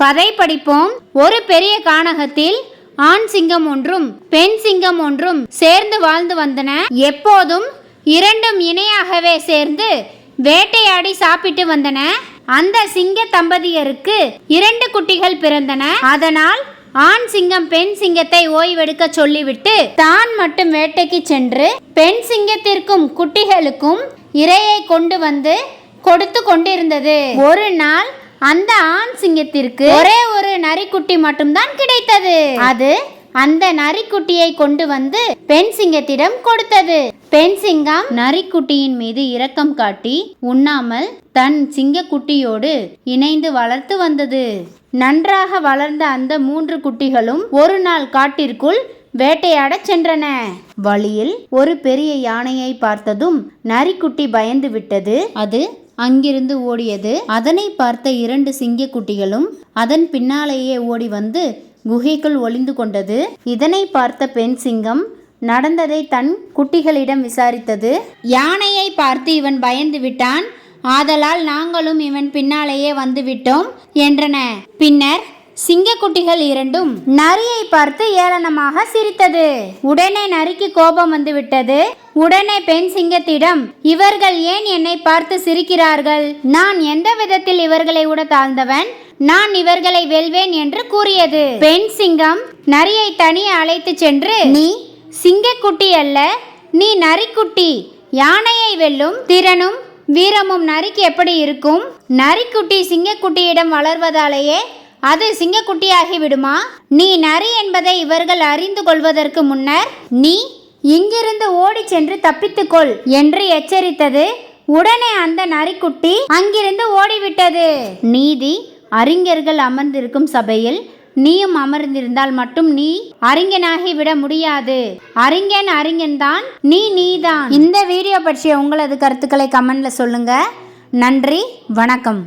கதை படிப்போம். ஒரு பெரிய கானகத்தில் ஆண் சிங்கம் ஒன்றும் பெண் சிங்கம் ஒன்றும் சேர்ந்து வாழ்ந்து வந்தன. எப்போதும் இரண்டும் இணையாகவே சேர்ந்து வேட்டையாடி சாப்பிட்டு வந்தன. அந்த சிங்க தம்பதியருக்கு இரண்டு குட்டிகள் பிறந்தன. அதனால் ஆண் சிங்கம் பெண் சிங்கத்தை ஓய்வெடுக்க சொல்லிவிட்டு தான் மட்டும் வேட்டைக்கு சென்று பெண் சிங்கத்திற்கும் குட்டிகளுக்கும் இரையை கொண்டு வந்து கொடுத்து கொண்டிருந்தது. ஒரு நாள் அந்த ஆண் சிங்கத்திற்கு ஒரே ஒரு நரிக்குட்டி மட்டும்தான் கிடைத்தது. அது அந்த நரிக்குட்டியை கொண்டு வந்து பெண் சிங்கத்திடம் கொடுத்தது. பெண் சிங்கம் நரிக்குட்டியின் மீது இரக்கம் காட்டி உண்ணாமல் தன் சிங்கக்குட்டியோடு இணைந்து வளர்த்து வந்தது. நன்றாக வளர்ந்த அந்த மூன்று குட்டிகளும் ஒரு நாள் காட்டிற்குள் வேட்டையாடச் சென்றன. வழியில் ஒரு பெரிய யானையை பார்த்ததும் நரிக்குட்டி பயந்து விட்டது. அது அங்கிருந்து ஓடியது. அதனை பார்த்த இரண்டு சிங்கக்குட்டிகளும் அதன் பின்னாலேயே ஓடி வந்து குகைக்குள் ஒளிந்து கொண்டது. இதனை பார்த்த பெண் சிங்கம் நடந்ததை தன் குட்டிகளிடம் விசாரித்தது. யானையை பார்த்து இவன் பயந்து விட்டான். ஆதலால் நாங்களும் இவன் பின்னாலேயே வந்துவிட்டோம் என்றன. பின்னர் சிங்கக்குட்டிகள் இரண்டும் நரியை பார்த்து ஏளனமாக சிரித்தது. உடனே நரிக்கு கோபம் வந்துவிட்டது. உடனே பெண் சிங்கத்திடம் இவர்கள் ஏன் என்னை பார்த்து சிரிக்கிறார்கள்? நான் எந்த விதத்தில் இவர்களை விட தாழ்ந்தவன்? நான் இவர்களை வெல்வேன் என்று கூறியது. பெண் சிங்கம் நரியை தனியே அழைத்து சென்று நீ சிங்கக்குட்டி அல்ல நீ நரிக்குட்டி. யானையை வெல்லும் திறனும் வீரமும் நரிக்கு எப்படி இருக்கும்? நரிக்குட்டி சிங்கக்குட்டியிடம் வளர்வதாலேயே அது சிங்கக்குட்டியாகி விடுமா? நீ நரி என்பதை இவர்கள் அறிந்து கொள்வதற்கு முன்னர் நீ இங்கிருந்து ஓடி சென்று தப்பித்துக்கொள் என்று எச்சரித்தது. உடனே அந்த நரிக்குட்டி அங்கிருந்து ஓடிவிட்டது. நீதி அறிஞர்கள் அமர்ந்திருக்கும் சபையில் நீயும் அமர்ந்திருந்தால் மட்டும் நீ அறிஞனாகி விட முடியாது. அறிஞன் அறிஞன் தான் நீ நீதான். இந்த வீடியோ பற்றிய உங்களது கருத்துக்களை கமெண்ட்ல சொல்லுங்க. நன்றி வணக்கம்.